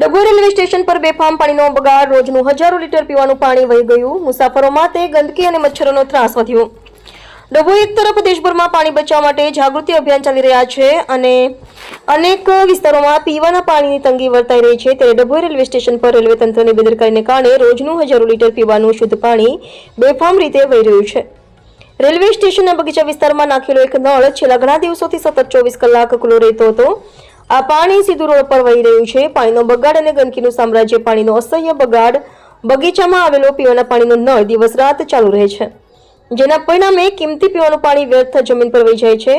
Dabhoi railway station પર બેફામ પાણીનો બગાડ, રોજનું હજારો લીટર પીવાનું પાણી વહી ગયું, મુસાફરોમાં તે ગંદકી અને મચ્છરોનો ત્રાસ વધ્યો. ડભોઈ એક તરફ દેશભરમાં પાણી બચાવવા માટે જાગૃતિ અભિયાન ચાલી રહ્યા છે અને અનેક વિસ્તારોમાં પીવાના પાણીની તંગી વર્તાઈ રહી છે. ત્યારે ડભોઈ રેલવે સ્ટેશન પર રેલવે તંત્રની બેદરકારીને કારણે રોજનું હજારો લીટર પીવાનું શુદ્ધ પાણી બેફામ રીતે વહી રહ્યું છે. રેલવે સ્ટેશનના બગીચા વિસ્તારમાં નાખેલો એક નળ છેલ્લા ઘણા દિવસોથી સતત ચોવીસ કલાક ખુલ્લો રહેતો હતો. આ પાણી સીધું રોડ પર વહી રહ્યું છે. પાણીનો બગાડ અને ગંદકીનું સામ્રાજ્ય, પાણીનો અસહ્ય બગાડ બગીચામાં આવેલો પીવાના પાણીનો નળ દિવસ રાત ચાલુ રહે છે. જેના પરિણામે કિંમતી પીવાનું પાણી વ્યર્થ જમીન પર વહી જાય છે.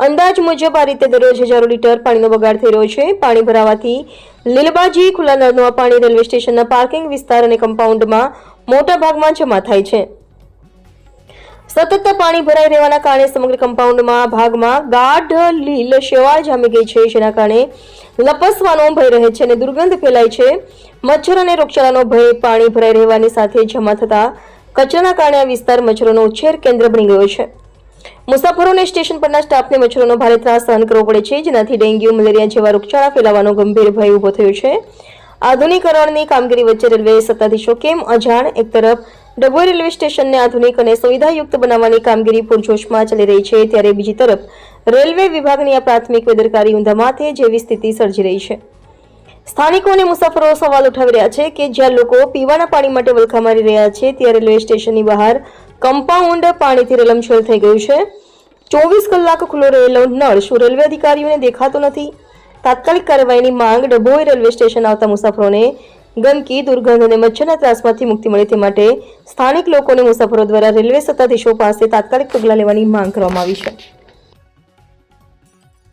અંદાજ મુજબ આ રીતે દરરોજ હજારો લીટર પાણીનો બગાડ થઈ રહ્યો છે. પાણી ભરાવાથી લીલબાજી, ખુલ્લા નળનું પાણી રેલવે સ્ટેશનના પાર્કિંગ વિસ્તાર અને કમ્પાઉન્ડમાં મોટા ભાગમાં જમા થાય છે. સતત પાણી ભરાઈ રહેવાના કારણે સમગ્ર કમ્પાઉન્ડમાં ભાગમાં ગાઢ લીલ શેવાળ જામી ગઈ છે, જેના કારણે લપસવાનો ભય રહે છે અને દુર્ગંધ ફેલાય છે. મચ્છર અને રોગચાળાનો ભય પાણી ભરાઈ રહેવાની સાથે જમા થતા કચરાના કારણે આ વિસ્તાર મચ્છરોનો ઉછેર કેન્દ્ર બની ગયો છે. મુસાફરોને સ્ટેશન પરના સ્ટાફને મચ્છરોનો ભારે ત્રાસ સહન કરવો પડે છે, જેનાથી ડેન્ગ્યુ, મલેરિયા જેવા રોગચાળા ફેલાવાનો ગંભીર ભય ઊભો થયો છે. આધુનિકરણની કામગીરી વચ્ચે રેલવે સત્તાધીશો કેમ અજાણ, એક તરફ ડભોઈ રેલવે સ્ટેશનને આધુનિક અને સુવિધાયુક્ત બનાવવાની કામગીરી પૂરજોશમાં ચાલી રહી છે, ત્યારે બીજી તરફ રેલવે વિભાગની આ પ્રાથમિક બેદરકારી ઊંધા જેવી સ્થિતિ સર્જી રહી છે. સ્થાનિકો અને મુસાફરો સવાલ ઉઠાવી રહ્યા છે કે જ્યાં લોકો પીવાના પાણી માટે વલખા મારી રહ્યા છે, ત્યાં રેલવે સ્ટેશનની બહાર કમ્પાઉન્ડ પાણીથી રેલમછેલ થઈ ગયું છે. ચોવીસ કલાક ખુલ્લો રહેલો નળ શું રેલવે અધિકારીઓને દેખાતો નથી? તાત્કાલિક કાર્યવાહીની માંગ ડભોઈ રેલવે સ્ટેશન આવતા મુસાફરોને ગંદકી, દુર્ગંધ અને મચ્છરના ત્રાસમાંથી મુક્તિ મળે તે માટે સ્થાનિક લોકોને મુસાફરો દ્વારા રેલવે સત્તાધીશો પાસે તાત્કાલિક પગલાં લેવાની માંગ કરવામાં આવી છે.